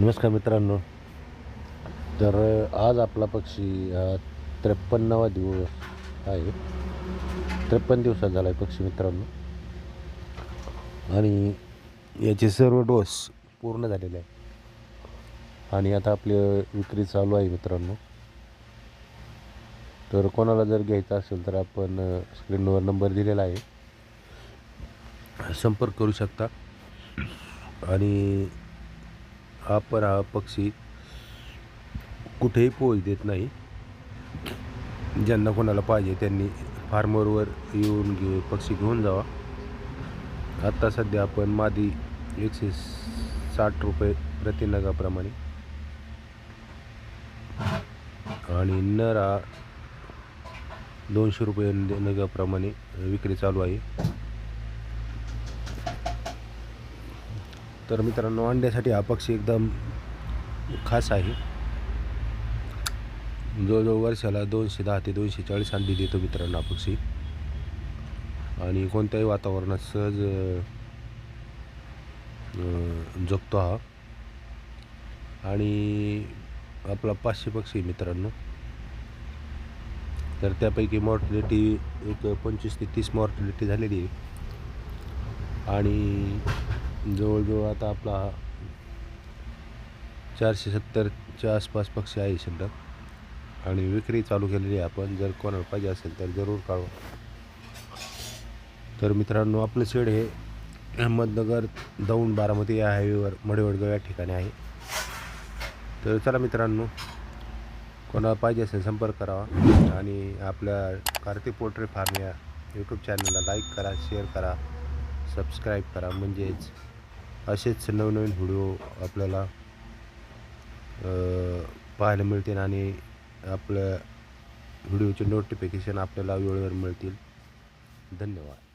नमस्कार मित्रांनो. तर आज आपला पक्षी हा त्रेपन्नावा दिवस आहे. त्रेपन्न दिवसात झाला आहे पक्षी मित्रांनो. आणि याचे सर्व डोस पूर्ण झालेले आहे आणि आता आपली विक्री चालू आहे मित्रांनो. तर कोणाला जर घ्यायचं असेल तर आपण स्क्रीनवर नंबर दिलेला आहे. संपर्क करू शकता. आणि आपण हा पक्षी कुठेही पोच देत नाही. ज्यांना कोणाला पाहिजे त्यांनी फार्मरवर येऊन घे पक्षी घेऊन जावा. आत्ता सध्या आपण मादी एकशे साठ रुपये प्रति नगाप्रमाणे आणि नर हा दोनशे रुपये नगाप्रमाणे विक्री चालू आहे. तर मित्रांनो अंड्यासाठी हा पक्षी एकदम खास आहे. जवळजवळ वर्षाला दोनशे दहा ते दोनशे चाळीस अंडी देतो मित्रांनो हा पक्षी आणि कोणत्याही वातावरणात सहज जगतो हा. आणि आपला पाचशे पक्षी मित्रांनो. तर त्यापैकी मॉर्टिलिटी एक पंचवीस ते तीस मॉर्टिलिटी झालेली आहे. आणि जवळजवळ आता आपला चारशे सत्तरच्या आसपास पक्षी आहे शिल्लक आणि विक्री चालू केलेली आहे आपण. जर कोणाला पाहिजे असेल तर जरूर काढू. तर मित्रांनो आपलं शेड हे अहमदनगर दौंड बारामती या हायवेवर मडेवडगाव या ठिकाणी आहे. तर चला मित्रांनो कोणाला पाहिजे असेल संपर्क करावा. आणि आपल्या कार्तिक पोल्ट्री फार्म या यूट्यूब चॅनलला लाईक करा शेअर करा सबस्क्राईब करा. म्हणजेच असेच नवनवीन व्हिडिओ आपल्याला पाहायला मिळतील आणि आपल्या व्हिडिओचे नोटिफिकेशन आपल्याला वेळेवर मिळतील. धन्यवाद.